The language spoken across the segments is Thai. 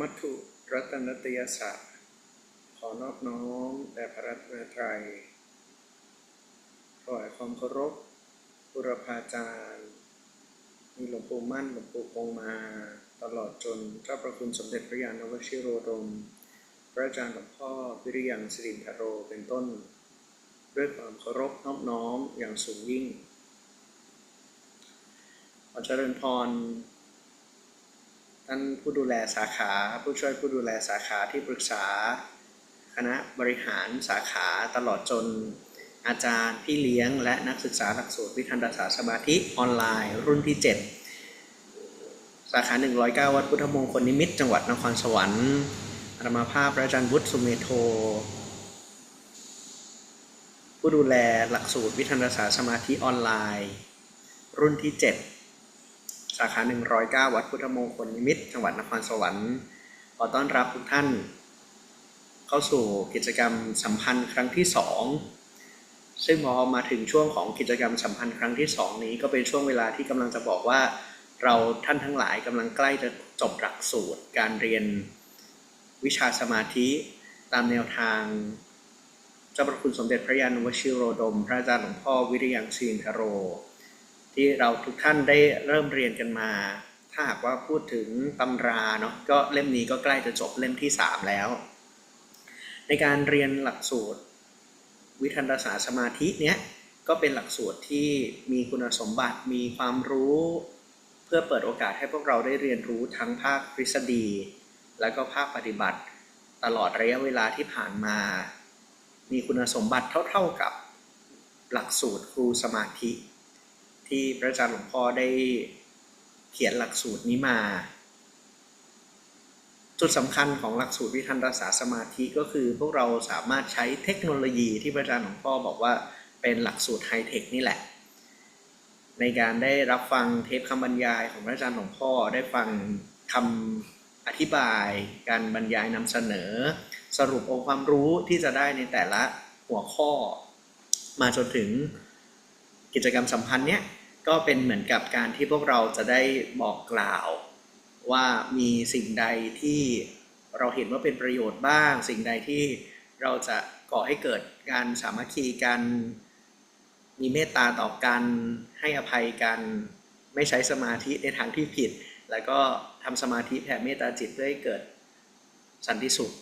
มัตถุรัตนตยศาสตร์ขอนอบน้อมแด่พระรัตนตรัยถวายความเคารพบุรพาจารย์ มีหลวงปู่มั่นหลวงปู่คงมา ตลอดจนเจ้าประคุณสมเด็จพระยาณวชิโรดม พระอาจารย์หลวงพ่อวิริยังสิรินทโรเป็นต้น ด้วยความเคารพนอบน้อมอย่างสูงยิ่งขอเจริญพร ท่านผู้ดูแลสาขา ผู้ช่วยผู้ดูแลสาขาที่ปรึกษา คณะบริหารสาขาตลอดจน อาจารย์พี่เลี้ยง และนักศึกษาหลักสูตรวิทันตศาสตร์สมาธิออนไลน์ รุ่นที่ 7 สาขา 109 วัดพุทธมงคลนิมิตจังหวัดนครสวรรค์อาตมาภาพพระอาจารย์วุฒิสุเมโท ผู้ดูแลหลักสูตรวิทันตศาสตร์สมาธิออนไลน์ รุ่นที่ 7 สาขา 109 วัดพุทธมงคลนิมิตรจังหวัดนครสวรรค์ขอต้อนรับทุกท่าน เข้าสู่กิจกรรมสัมพันธ์ครั้งที่ 2 ซึ่งพอมาถึงช่วงของกิจกรรมสัมพันธ์ครั้งที่ 2 นี้ก็เป็นช่วงเวลาที่กำลังจะบอกว่า เราท่านทั้งหลายกำลังใกล้จะจบหลักสูตร การเรียนวิชาสมาธิตามแนวทางเจ้าพระคุณสมเด็จพระยาณวชิโรดม พระอาจารย์หลวงพ่อวิริยังซีนทโร ที่เราทุกท่านได้เริ่มเรียนกันมา ถ้าหากว่าพูดถึงตำราเนาะก็เล่มนี้ก็ใกล้จะจบเล่มที่ 3 แล้ว ในการเรียนหลักสูตร วิทันตศาสตร์สมาธิเนี้ยก็เป็นหลักสูตรที่มีคุณสมบัติมีความรู้ เพื่อเปิดโอกาสให้พวกเราได้เรียนรู้ทั้งภาคทฤษฎี และก็ภาคปฏิบัติ ตลอดระยะเวลาที่ผ่านมา มีคุณสมบัติเท่า ๆกับหลักสูตรครูสมาธิ ที่พระอาจารย์หลวงพ่อได้เขียนหลักสูตรนี้มา จุดสำคัญของหลักสูตรวิทันตศาสตร์สมาธิก็คือพวกเราสามารถใช้เทคโนโลยีที่พระอาจารย์หลวงพ่อบอกว่าเป็นหลักสูตรไฮเทคนี่แหละ ในการได้รับฟังเทปคำบรรยายของพระอาจารย์หลวงพ่อได้ฟังคำอธิบาย การบรรยายนำเสนอ สรุปองค์ความรู้ที่จะได้ในแต่ละหัวข้อ มาจนถึง กิจกรรมสัมพันธ์เนี้ยก็เป็นเหมือนกับการที่พวกเราจะได้บอกกล่าวว่ามีสิ่งใดที่เราเห็นว่าเป็นประโยชน์บ้าง สิ่งใดที่เราจะก่อให้เกิดการสามัคคีกันมีเมตตาต่อกันให้อภัยกันไม่ใช้สมาธิในทางที่ผิด แล้วก็ทำสมาธิแผ่เมตตาจิตเพื่อให้เกิดสันติสุข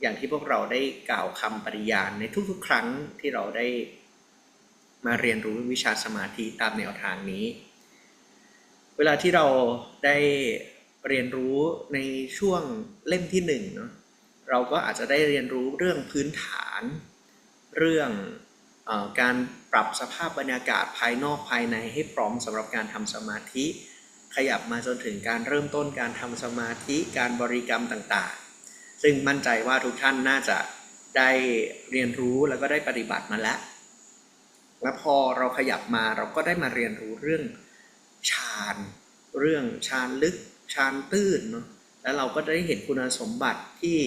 อย่างที่พวกเราได้กล่าวคำปริญาณในทุกๆ ครั้งที่เราได้ มาเรียนรู้วิชาสมาธิตามแนวทางนี้ เวลาที่เราได้เรียนรู้ในช่วงเล่มที่หนึ่งเนาะเราก็อาจจะได้เรียนรู้เรื่องพื้นฐาน เรื่องอการปรับสภาพบรรยากาศภายนอกภายในให้พร้อมสำหรับการทำสมาธิ ขยับมาจนถึงการเริ่มต้นการทำสมาธิการบริกรรมต่างๆ ซึ่งมั่นใจว่าทุกท่านน่าจะได้เรียนรู้แล้วก็ได้ปฏิบัติมาแล้ว และพอเราขยับมาเราก็ได้มาเรียนรู้เรื่องฌานเรื่องฌานลึกฌานตื้นเนาะแล้วเราก็ได้เห็นคุณสมบัติที่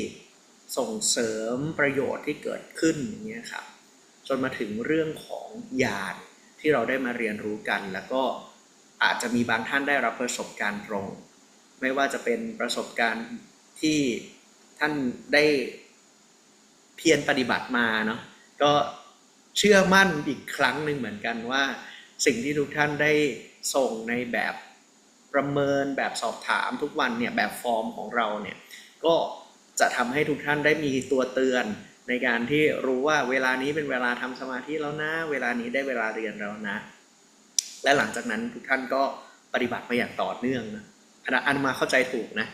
ส่งเสริมประโยชน์ที่เกิดขึ้นอย่างเงี้ยครับจนมาถึงเรื่องของญาณที่เราได้มาเรียนรู้กัน แล้วก็อาจจะมีบางท่านได้รับประสบการณ์ตรง ไม่ว่าจะเป็นประสบการณ์ที่ท่านได้เพียรปฏิบัติมาเนาะก็ เชื่อมั่นอีกครั้งหนึ่งเหมือนกันว่า สิ่งที่ทุกท่านได้ส่งในแบบประเมินแบบสอบถามทุกวันเนี่ยแบบฟอร์มของเราเนี่ยก็จะทำให้ทุกท่านได้มีตัวเตือนในการที่รู้ว่าเวลานี้เป็นเวลาทำสมาธิแล้วนะ เวลานี้ได้เวลาเรียนแล้วนะ และหลังจากนั้นทุกท่านก็ปฏิบัติมาอย่างต่อเนื่องนะอันมาเข้าใจถูกนะ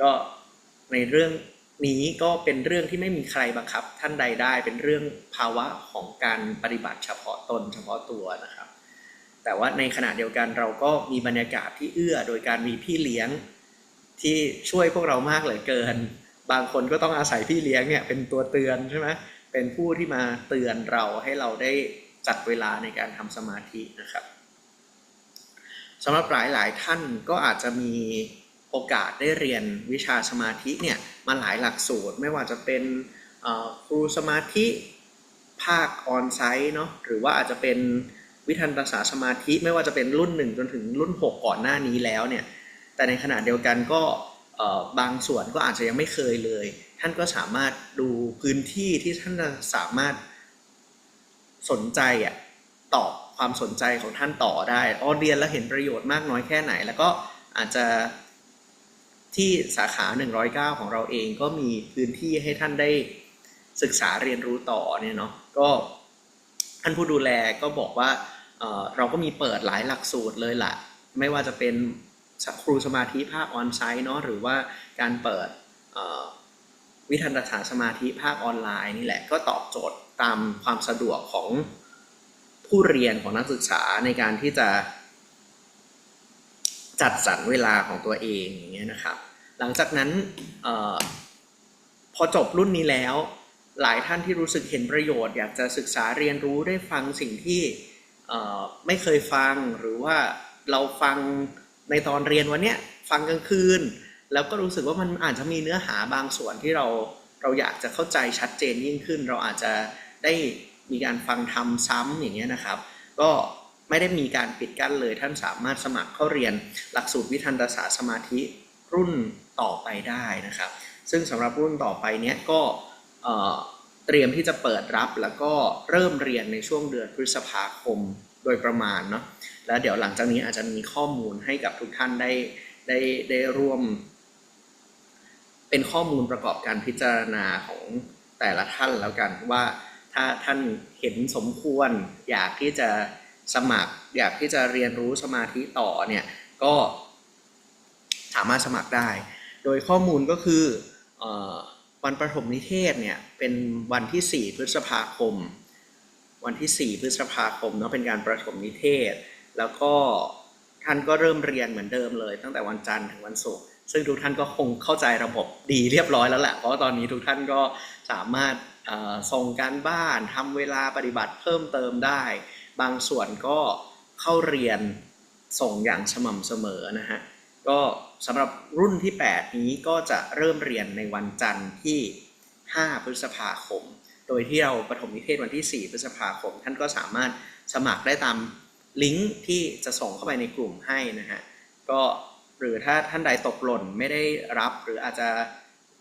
ก็ในเรื่อง นี้ก็เป็นเรื่องที่ไม่มีใครบังคับ ท่านใดได้เป็นเรื่องภาวะของการปฏิบัติเฉพาะตนเฉพาะตัวนะครับ แต่ว่าในขณะเดียวกันเราก็มีบรรยากาศที่เอื้อโดยการมีพี่เลี้ยงที่ช่วยพวกเรามากเหลือเกิน บางคนก็ต้องอาศัยพี่เลี้ยงเนี่ยเป็นตัวเตือนใช่ไหมเป็นผู้ที่มาเตือนเราให้เราได้จัดเวลาในการทำสมาธินะครับสำหรับหลายหลายท่านก็อาจจะมี โอกาสได้เรียนวิชาสมาธิเนี่ยมาหลายหลักสูตร ไม่ว่าจะเป็นครูสมาธิภาคออนไซต์เนาะหรือว่าอาจจะเป็นวิทันตศาสตร์สมาธิไม่ว่าจะเป็นรุ่นหนึ่งจนถึงรุ่น 6 ก่อนหน้านี้แล้วเนี่ยแต่ในขณะเดียวกันก็บางส่วนก็อาจจะยังไม่เคยเลย ท่านก็สามารถดูพื้นที่ที่ท่านสามารถสนใจอะตอบความสนใจของท่านต่อได้อ๋อเรียนแล้วเห็นประโยชน์มากน้อยแค่ไหน แล้วก็อาจจะ ที่สาขา 109 ของเราเองก็มีพื้นที่ให้ท่านได้ศึกษาเรียนรู้ต่อเนี่ยเนาะก็ท่านผู้ดูแลก็บอกว่าเเราก็มีเปิดหลายหลักสูตรเลยล่ะ ไม่ว่าจะเป็นครูสมาธิภาคออนไซต์เนาะหรือว่าการเปิดวิทันตศาสตร์สมาธิภาคออนไลน์นี่แหละก็ตอบโจทย์ตามความสะดวกของผู้เรียนของนักศึกษาในการที่จะ จัดสรรเวลาของตัวเองอย่างเงี้ยนะครับ หลังจากนั้นออพอจบรุ่นนี้แล้ว หลายท่านที่รู้สึกเห็นประโยชน์ อยากจะศึกษาเรียนรู้ได้ฟังสิ่งที่ไม่เคยฟังหรือว่าเราฟังในตอนเรียนวันเนี้ยฟังกลางคืน แล้วก็รู้สึกว่ามันอาจจะมีเนื้อหาบางส่วนที่เราเราอยากจะเข้าใจชัดเจนยิ่งขึ้น เราอาจจะได้มีการฟังทำซ้ำอย่างเงี้ยนะครับ ก็ ไม่ได้มีการปิดกั้นเลย ท่านสามารถสมัครเข้าเรียนหลักสูตรวิทันตศาสตร์สมาธิรุ่นต่อไปได้นะครับ ซึ่งสำหรับรุ่นต่อไปเนี้ยก็เอ่อเตรียมที่จะเปิดรับแล้วก็เริ่มเรียนในช่วงเดือนพฤษภาคมโดยประมาณเนาะแล้วเดี๋ยวหลังจากนี้อาจจะมีข้อมูลให้กับทุกท่านได้ได้ได้ร่วม เป็นข้อมูลประกอบการพิจารณาของแต่ละท่านแล้วกันว่าถ้าท่านเห็นสมควรอยากที่จะ สมัครอยากที่จะเรียนรู้สมาธิต่อเนี่ยก็สามารถสมัครได้ โดยข้อมูลก็คืออวันประถมนิเทศเนี่ยเป็นวันที่ 4 พฤษภาคม วันที่ 4 พฤษภาคมเนาะเป็นการประถมนิเทศ แล้วก็ท่านก็เริ่มเรียนเหมือนเดิมเลย ตั้งแต่วันจันทร์ถึงวันศุกร์ซึ่งทุกท่านก็คงเข้าใจระบบดีเรียบร้อยแล้วแหละ เพราะตอนนี้ทุกท่านก็สามารถส่งการบ้านทำเวลาปฏิบัติเพิ่มเติมได้ บางส่วนก็เข้าเรียนส่งอย่างสม่ำเสมอนะฮะก็สำหรับรุ่นที่ 8 นี้ก็จะเริ่มเรียนในวันจันทร์ที่ 5 พฤษภาคม โดยที่เราปฐมนิเทศวันที่ 4 พฤษภาคม ท่านก็สามารถสมัครได้ตามลิงก์ที่จะส่งเข้าไปในกลุ่มให้นะฮะก็หรือถ้าท่านใดตกหล่นไม่ได้รับหรืออาจจะ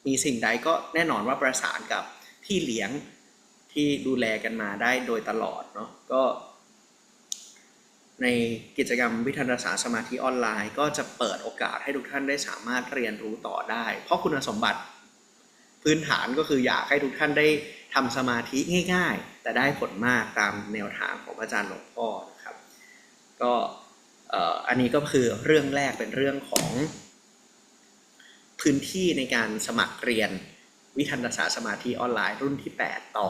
มีสิ่งใดก็แน่นอนว่าประสานกับพี่เลี้ยงที่ดูแลกันมาได้โดยตลอดเนาะก็ ในกิจกรรมวิทยาศาสตร์สมาธิออนไลน์ ก็จะเปิดโอกาสให้ทุกท่านได้สามารถเรียนรู้ต่อได้ เพราะคุณสมบัติพื้นฐานก็คืออยากให้ทุกท่านได้ทำสมาธิง่าย ๆ แต่ได้ผลมากตามแนวทางของอาจารย์หลวงพ่อนะครับ ก็อันนี้ก็คือเรื่องแรกเป็นเรื่องของ พื้นที่ในการสมัครเรียนวิทันศาสตร์สมาธิออนไลน์รุ่นที่ 8 ต่อ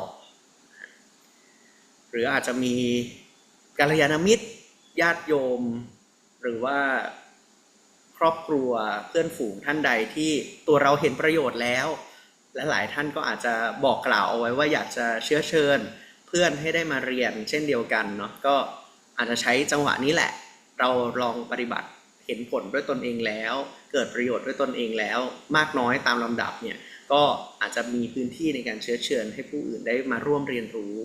หรืออาจจะมีกัลยาณมิตร ญาติโยม หรือว่าครอบครัวเพื่อนฝูงท่านใดที่ตัวเราเห็นประโยชน์แล้ว และหลายท่านก็อาจจะบอกกล่าวเอาไว้ว่าอยากจะเชื้อเชิญ เพื่อนให้ได้มาเรียนเช่นเดียวกันเนาะก็อาจจะใช้จังหวะนี้แหละ เราลองปฏิบัติเห็นผลด้วยตนเองแล้ว เกิดประโยชน์ด้วยตนเองแล้ว มากน้อยตามลำดับเนี่ยก็อาจจะมีพื้นที่ในการเชื้อเชิญให้ผู้อื่นได้มาร่วมเรียนรู้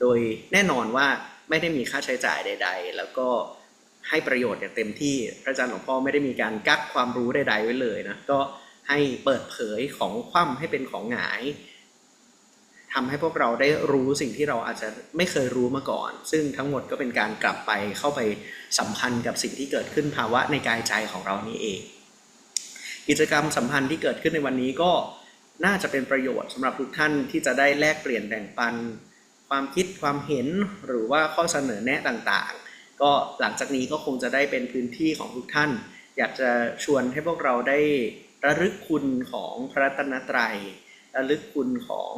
โดยแน่นอนว่า ไม่ได้มีค่าใช้จ่ายใด ๆ แล้วก็ให้ประโยชน์อย่างเต็มที่พระอาจารย์หลวงพ่อไม่ได้มีการกักความรู้ใด ๆ ไว้เลยนะก็ให้เปิดเผยของคว่ำให้เป็นของหงายทำให้พวกเราได้รู้สิ่งที่เราอาจจะไม่เคยรู้มาก่อน ซึ่งทั้งหมดก็เป็นการกลับไปเข้าไปสัมพันธ์กับสิ่งที่เกิดขึ้นภาวะในกายใจของเรานี่เอง กิจกรรมสัมพันธ์ที่เกิดขึ้นในวันนี้ก็น่าจะเป็นประโยชน์สำหรับทุกท่านที่จะได้แลกเปลี่ยนแบ่งปัน ความคิดความเห็นหรือว่าข้อเสนอแนะต่างๆ ก็หลังจากนี้ก็คงจะได้เป็นพื้นที่ของทุกท่าน อยากจะชวนให้พวกเราได้ระลึกคุณของพระรัตนตรัยระลึกคุณของ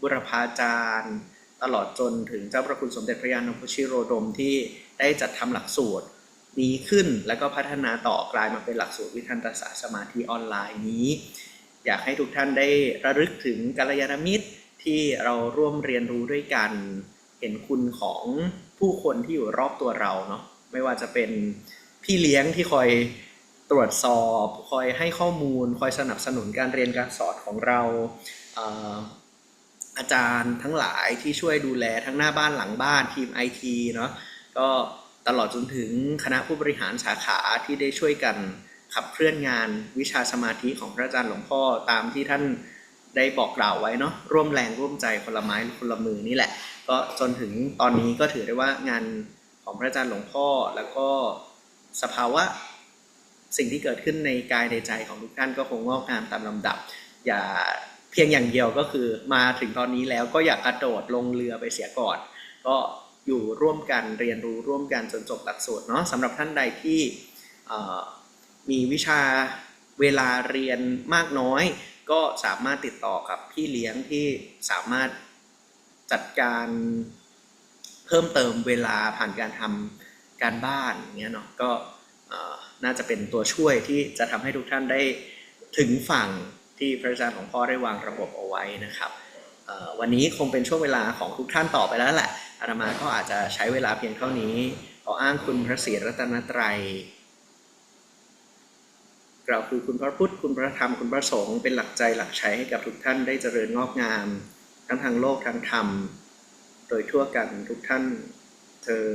บุรพาจารย์ ตลอดจนถึงเจ้าพระคุณสมเด็จพระยาณพชิโรดมที่ได้จัดทำหลักสูตรดีขึ้นแล้วก็พัฒนาต่อกลายมาเป็นหลักสูตรวิทันตศาสตร์สมาธิออนไลน์นี้ อยากให้ทุกท่านได้ระลึกถึงกัลยาณมิตร ที่เราร่วมเรียนรู้ด้วยกัน เห็นคุณของผู้คนที่อยู่รอบตัวเราเนาะไม่ว่าจะเป็นพี่เลี้ยงที่คอยตรวจสอบ คอยให้ข้อมูล คอยสนับสนุนการเรียนการสอนของเราเออาจารย์ทั้งหลายที่ช่วยดูแลทั้งหน้าบ้านหลังบ้านทีมไอทีเนาะก็ตลอดจนถึงคณะผู้บริหารสาขาที่ได้ช่วยกันขับเคลื่อนงานวิชาสมาธิของพระอาจารย์หลวงพ่อตามที่ท่าน ได้บอกกล่าวไว้เนาะร่วมแรงร่วมใจคนละไม้คนละมือนี่แหละ ก็จนถึงตอนนี้ก็ถือได้ว่างานของพระอาจารย์หลวงพ่อแล้วก็สภาวะสิ่งที่เกิดขึ้นในกายในใจของทุกท่านก็คงงอกงามตามลำดับ อย่าเพียงอย่างเดียวก็คือมาถึงตอนนี้แล้วก็อย่ากระโดดลงเรือไปเสียก่อน ก็อยู่ร่วมกันเรียนรู้ร่วมกันจนจบหลักสูตรเนาะสำหรับท่านใดที่มีวิชาเวลาเรียนมากน้อย ก็สามารถติดต่อกับพี่เลี้ยงที่สามารถจัดการเพิ่มเติมเวลาผ่านการทำการบ้านอย่างเงี้ยเนาะก็น่าจะเป็นตัวช่วยที่จะทำให้ทุกท่านได้ถึงฝั่งที่พระอาจารย์ของพ่อได้วางระบบเอาไว้นะครับวันนี้คงเป็นช่วงเวลาของทุกท่านต่อไปแล้วแหละอาตมาก็อาจจะใช้เวลาเพียงเท่านี้ขออ้างคุณพระศรีรัตนตรัย เราคือคุณพระพุทธคุณพระธรรมคุณพระสงฆ์เป็นหลักใจหลักใช้ให้กับทุกท่านได้เจริญงอกงาม ทั้งทางโลกทางธรรม โดยทั่วกันทุกท่านเธอ